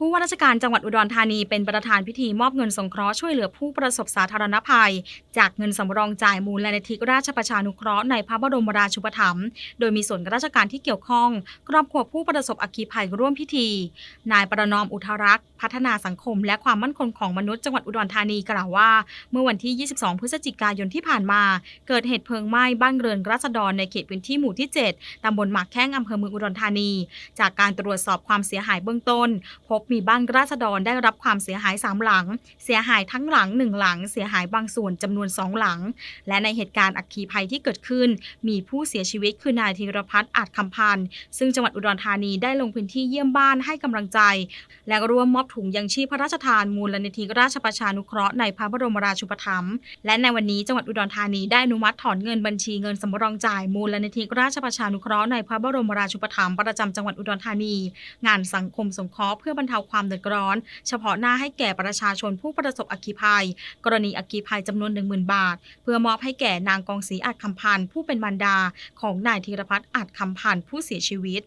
ผู้ว่าราชการจังหวัดอุดรธานีเป็นประธานพิธีมอบเงินสงเคราะห์ช่วยเหลือผู้ประสบสาธารณภัย จากเงินสำรองจ่ายมูลนิธิราชประชานุเคราะห์ในพระบรมราชูปถัมภ์โดยมีส่วนราชการที่เกี่ยวข้อง ครอบครัวผู้ประสบอัคคีภัยร่วมพิธี นายประนอมอุทารักษ์พัฒนาสังคม และความมั่นคงของมนุษย์จังหวัดอุดรธานีกล่าวว่า เมื่อวันที่ 22 พฤศจิกายนที่ผ่านมา เกิดเหตุเพลิงไหม้บ้านเรือนราษฎรในเขตพื้นที่หมู่ที่ 7ตำบลหมากแข้งอำเภอเมืองอุดรธานี จากการตรวจสอบความเสียหายเบื้องต้น พบมีบ้านราษฎรได้รับความเสียหาย 3 หลัง เสียหายทั้งหลัง 1 หลัง เสียหายบางส่วนจำนวน 2 หลัง และในเหตุการณ์อัคคีภัยที่เกิดขึ้น มีผู้เสียชีวิตคือนายธีรพัฒน์อาจคำพันธ์ซึ่งจังหวัดอุดรธานีได้ลงพื้นที่เยี่ยมบ้านให้กำลังใจ และร่วมมอบถุงยังชีพพระราชทานมูลนิธิราชประชานุเคราะห์ในพระบรมราชูปถัมภ์และในวันนี้จังหวัดอุดรธานีได้อนุมัติถอนเงินบัญชีเงินสำรองจ่ายมูลนิธิราชประชานุเคราะห์ในพระบรมราชูปถัมภ์ประจำจังหวัดอุดรธานี งานสังคมสงเคราะห์เพื่อบรรเทาาความเดือดร้อน เฉพาะหน้าให้แก่ประชาชนผู้ประสบอัคคีภัย กรณีอัคคีภัยจำนวน 10,000 บาท เพื่อมอบให้แก่นางกองศรีอาจคำพันธ์ผู้เป็นมารดา ของนายธีรพัฒน์อาจคำพันธ์ผู้เสียชีวิต